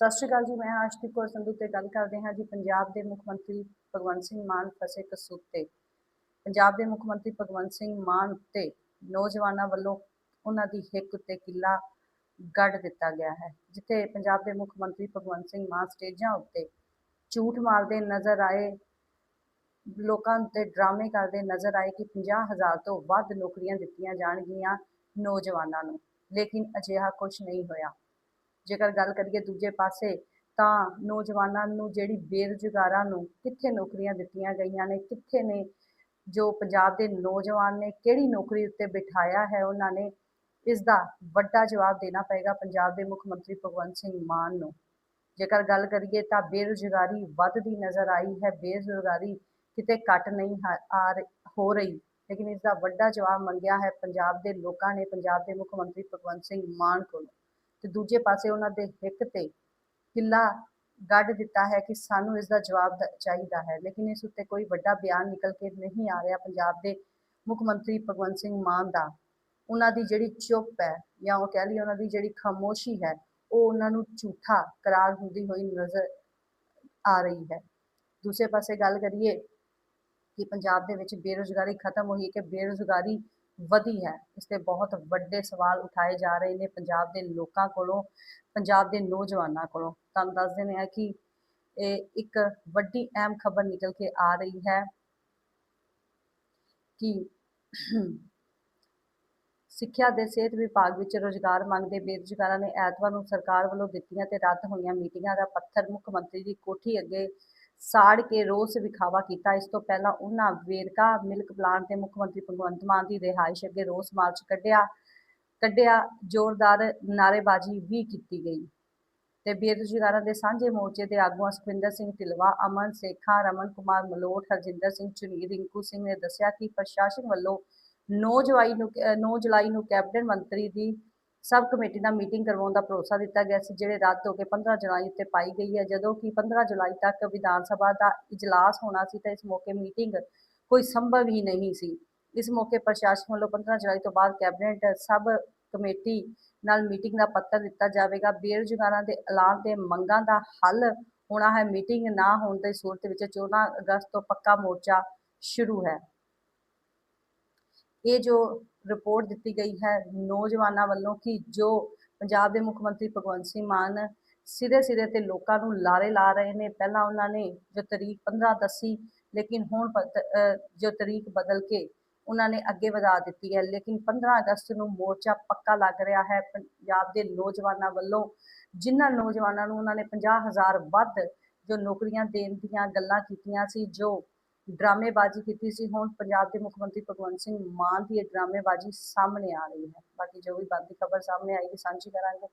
ਸਤਿ ਸ਼੍ਰੀ ਅਕਾਲ ਜੀ, ਮੈਂ ਆਸ਼ਦੀਪ ਕੌਰ ਸੰਧੂ ਤੇ ਗੱਲ ਕਰਦੇ ਹਾਂ ਜੀ ਪੰਜਾਬ ਦੇ ਮੁੱਖ ਮੰਤਰੀ ਭਗਵੰਤ ਸਿੰਘ ਮਾਨ ਫਸੇ ਕਸੂਤ। ਤੇ ਪੰਜਾਬ ਦੇ ਮੁੱਖ ਮੰਤਰੀ ਭਗਵੰਤ ਸਿੰਘ ਮਾਨ ਉੱਤੇ ਨੌਜਵਾਨਾਂ ਵੱਲੋਂ ਉਹਨਾਂ ਦੀ ਹਿੱਕ ਉੱਤੇ ਕਿੱਲਾ ਗੱਡ ਦਿੱਤਾ ਗਿਆ ਹੈ, ਜਿੱਥੇ ਪੰਜਾਬ ਦੇ ਮੁੱਖ ਮੰਤਰੀ ਭਗਵੰਤ ਸਿੰਘ ਮਾਨ ਸਟੇਜਾਂ ਉੱਤੇ ਝੂਠ ਮਾਰਦੇ ਨਜ਼ਰ ਆਏ, ਲੋਕਾਂ ਉੱਤੇ ਡਰਾਮੇ ਕਰਦੇ ਨਜ਼ਰ ਆਏ ਕਿ 50000 ਤੋਂ ਵੱਧ ਨੌਕਰੀਆਂ ਦਿੱਤੀਆਂ ਜਾਣਗੀਆਂ ਨੌਜਵਾਨਾਂ ਨੂੰ, ਲੇਕਿਨ ਅਜਿਹਾ ਕੁਝ ਨਹੀਂ ਹੋਇਆ। ਜੇਕਰ ਗੱਲ ਕਰੀਏ ਦੂਜੇ ਪਾਸੇ, ਤਾਂ ਨੌਜਵਾਨਾਂ ਨੂੰ ਜਿਹੜੀ ਬੇਰੁਜ਼ਗਾਰਾਂ ਨੂੰ ਕਿੱਥੇ ਨੌਕਰੀਆਂ ਦਿੱਤੀਆਂ ਗਈਆਂ ਨੇ, ਕਿੱਥੇ ਨੇ ਜੋ ਪੰਜਾਬ ਦੇ ਨੌਜਵਾਨ ਨੇ, ਕਿਹੜੀ ਨੌਕਰੀ ਉੱਤੇ ਬਿਠਾਇਆ ਹੈ ਉਹਨਾਂ ਨੇ ਇਸ ਦਾ ਵੱਡਾ ਜਵਾਬ ਦੇਣਾ ਪਏਗਾ ਪੰਜਾਬ ਦੇ ਮੁੱਖ ਮੰਤਰੀ ਭਗਵੰਤ ਸਿੰਘ ਮਾਨ ਨੂੰ। ਜੇਕਰ ਗੱਲ ਕਰੀਏ ਤਾਂ ਬੇਰੁਜ਼ਗਾਰੀ ਵੱਧਦੀ ਨਜ਼ਰ ਆਈ ਹੈ, ਬੇਰੁਜ਼ਗਾਰੀ ਕਿਤੇ ਘਟ ਨਹੀਂ ਆ ਰਹੀ- ਹੋ ਰਹੀ, ਲੇਕਿਨ ਇਸ ਦਾ ਵੱਡਾ ਜਵਾਬ ਮੰਗਿਆ ਹੈ ਪੰਜਾਬ ਦੇ ਲੋਕਾਂ ਨੇ, ਪੰਜਾਬ ਦੇ ਮੁੱਖ ਮੰਤਰੀ ਭਗਵੰਤ ਸਿੰਘ ਮਾਨ ਕੋਲੋਂ। ਤੇ ਦੂਜੇ ਪਾਸੇ ਉਹਨਾਂ ਦੇ ਹਿੱਕ ਤੇ ਕਿੱਲਾ ਗੱਡ ਦਿੱਤਾ ਹੈ ਕਿ ਸਾਨੂੰ ਇਸ ਦਾ ਜਵਾਬ ਚਾਹੀਦਾ ਹੈ। ਲੇਕਿਨ ਇਸ ਉੱਤੇ ਕੋਈ ਵੱਡਾ ਬਿਆਨ ਨਿਕਲ ਕੇ ਨਹੀਂ ਆ ਰਿਹਾ ਪੰਜਾਬ ਦੇ ਮੁੱਖ ਮੰਤਰੀ ਭਗਵੰਤ ਸਿੰਘ ਮਾਨ ਦਾ। ਉਹਨਾਂ ਦੀ ਜਿਹੜੀ ਚੁੱਪ ਹੈ ਜਾਂ ਉਹ ਕਹਿ ਲਈਏ ਉਹਨਾਂ ਦੀ ਜਿਹੜੀ ਖਾਮੋਸ਼ੀ ਹੈ, ਉਹ ਉਹਨਾਂ ਨੂੰ ਝੂਠਾ ਕਰਾਰ ਹੁੰਦੀ ਹੋਈ ਨਜ਼ਰ ਆ ਰਹੀ ਹੈ। ਦੂਸਰੇ ਪਾਸੇ ਗੱਲ ਕਰੀਏ ਕਿ ਪੰਜਾਬ ਦੇ ਵਿੱਚ ਬੇਰੁਜ਼ਗਾਰੀ ਖਤਮ ਹੋਈ ਹੈ ਕਿ ਬੇਰੁਜ਼ਗਾਰੀ ਵਧੀ ਹੈ। ਇਸ ਤੇ ਬਹੁਤ ਵੱਡੇ ਸਵਾਲ ਉਠਾਏ ਜਾ ਰਹੇ ਨੇ ਪੰਜਾਬ ਦੇ ਲੋਕਾਂ ਕੋਲੋਂ, ਪੰਜਾਬ ਦੇ ਨੌਜਵਾਨਾਂ ਕੋਲੋਂ। ਤੁਹਾਨੂੰ ਦੱਸ ਦਿੰਦੇ ਹਾਂ ਕਿ ਇਹ ਇੱਕ ਵੱਡੀ ਅਹਿਮ ਖਬਰ ਨਿਕਲ ਕੇ ਆ ਰਹੀ ਹੈ ਕਿ ਸਿੱਖਿਆ ਦੇ ਸਿਹਤ ਵਿਭਾਗ ਵਿੱਚ ਰੋਜ਼ਗਾਰ ਮੰਗਦੇ ਬੇਰੁਜ਼ਗਾਰਾਂ ਨੇ ਐਤਵਾਰ ਨੂੰ ਸਰਕਾਰ ਵੱਲੋਂ ਦਿੱਤੀਆਂ ਤੇ ਰੱਦ ਹੋਈਆਂ ਮੀਟਿੰਗਾਂ ਦਾ ਪੱਥਰ ਮੁੱਖ ਮੰਤਰੀ ਦੀ ਕੋਠੀ ਅੱਗੇ ਸਾੜ ਕੇ ਰੋਸ ਵਿਖਾਵਾ ਕੀਤਾ। ਇਸ ਤੋਂ ਪਹਿਲਾਂ ਉਹਨਾਂ ਵੇਰਕਾ ਮਿਲਕ ਪਲਾਂਟ ਦੇ ਮੁੱਖ ਮੰਤਰੀ ਭਗਵੰਤ ਮਾਨ ਦੀ ਰਿਹਾਇਸ਼ ਅੱਗੇ ਰੋਸ ਮਾਰਚ ਕੱਢਿਆ। ਕੱਢਿਆ, ਜ਼ੋਰਦਾਰ ਨਾਅਰੇਬਾਜ਼ੀ ਵੀ ਕੀਤੀ ਗਈ। ਤੇ ਬੇਰੁਜ਼ਗਾਰਾਂ ਦੇ ਸਾਂਝੇ ਮੋਰਚੇ ਦੇ ਆਗੂਆਂ ਸੁਖਵਿੰਦਰ ਸਿੰਘ ਢਿਲਵਾ, ਅਮਨ ਸੇਖਾਂ, ਰਮਨ ਕੁਮਾਰ ਮਲੋਟ, ਹਰਜਿੰਦਰ ਸਿੰਘ ਚੁਨੀ ਰਿੰਕੂ ਸਿੰਘ ਨੇ ਦੱਸਿਆ ਕਿ ਪ੍ਰਸ਼ਾਸਨ ਵੱਲੋਂ 9 ਜੁਲਾਈ ਨੂੰ 9 ਜੁਲਾਈ ਨੂੰ ਕੈਬਨਿਟ ਮੰਤਰੀ ਦੀ ਸਬ ਕਮੇਟੀ ਨਾਲ ਮੀਟਿੰਗ ਕਰਵਾਉਣ ਦਾ ਭਰੋਸਾ ਦਿੱਤਾ ਗਿਆ ਸੀ, ਜਿਹੜੇ ਰੱਦ ਹੋ ਕੇ 15 ਜੁਲਾਈ ਉੱਤੇ ਪਾਈ ਗਈ ਹੈ। ਜਦੋਂ ਕਿ 15 ਜੁਲਾਈ ਤੱਕ ਵਿਧਾਨ ਸਭਾ ਦਾ ਇਜਲਾਸ ਹੋਣਾ ਸੀ, ਤਾਂ ਇਸ ਮੌਕੇ ਮੀਟਿੰਗ ਕੋਈ ਸੰਭਵ ਹੀ ਨਹੀਂ ਸੀ। ਇਸ ਮੌਕੇ ਪ੍ਰਸ਼ਾਸਨ ਵੱਲੋਂ 15 ਜੁਲਾਈ ਤੋਂ ਬਾਅਦ ਕੈਬਨਿਟ ਸਬ ਕਮੇਟੀ ਨਾਲ ਮੀਟਿੰਗ ਦਾ ਪੱਤਰ ਦਿੱਤਾ ਜਾਵੇਗਾ। ਬੇਰੁਜ਼ਗਾਰਾਂ ਦੇ ਐਲਾਨ ਤੇ ਮੰਗਾਂ ਦਾ ਹੱਲ ਹੋਣਾ ਹੈ। ਮੀਟਿੰਗ ਨਾ ਹੋਣ ਦੀ ਸੂਰਤ ਵਿੱਚ 14 ਅਗਸਤ ਤੋਂ ਪੱਕਾ ਮੋਰਚਾ ਸ਼ੁਰੂ ਹੈ। ਇਹ ਜੋ ਰਿਪੋਰਟ ਦਿੱਤੀ ਗਈ ਹੈ ਨੌਜਵਾਨਾਂ ਵੱਲੋਂ ਕਿ ਜੋ ਪੰਜਾਬ ਦੇ ਮੁੱਖ ਮੰਤਰੀ ਭਗਵੰਤ ਸਿੰਘ ਮਾਨ ਸਿਰੇ ਸਿਰੇ ਤੇ ਲੋਕਾਂ ਨੂੰ ਲਾਰੇ ਲਾ ਰਹੇ ਨੇ, ਪਹਿਲਾਂ ਉਹਨਾਂ ਨੇ ਜੋ ਤਰੀਕ 15 ਦੱਸੀ, ਲੇਕਿਨ ਹੁਣ ਜੋ ਤਰੀਕ ਬਦਲ ਕੇ ਉਹਨਾਂ ਨੇ ਅੱਗੇ ਵਧਾ ਦਿੱਤੀ ਹੈ। ਲੇਕਿਨ 15 ਅਗਸਤ ਨੂੰ ਮੋਰਚਾ ਪੱਕਾ ਲੱਗ ਰਿਹਾ ਹੈ। ਪੰਜਾਬ ਦੇ ਨੌਜਵਾਨਾਂ ਵੱਲੋਂ ਜਿਨ੍ਹਾਂ ਨੌਜਵਾਨਾਂ ਨੂੰ ਉਹਨਾਂ ਨੇ 50000 ਵੱਧ ਜੋ ਨੌਕਰੀਆਂ ਦੇਣ ਦੀਆਂ ਗੱਲਾਂ ਕੀਤੀਆਂ ਸੀ, ਜੋ ਡਰਾਮੇਬਾਜ਼ੀ ਕੀਤੀ ਸੀ। ਹੁਣ ਪੰਜਾਬ ਦੇ ਮੁੱਖ ਮੰਤਰੀ ਭਗਵੰਤ ਸਿੰਘ ਮਾਨ ਦੀ ਇਹ ਡਰਾਮੇਬਾਜ਼ੀ ਸਾਹਮਣੇ ਆ ਰਹੀ ਹੈ। ਬਾਕੀ ਜੋ ਵੀ ਬਾਕੀ ਖਬਰ ਸਾਹਮਣੇ ਆਏਗੀ, ਸਾਂਝੀ ਕਰਾਂਗੇ।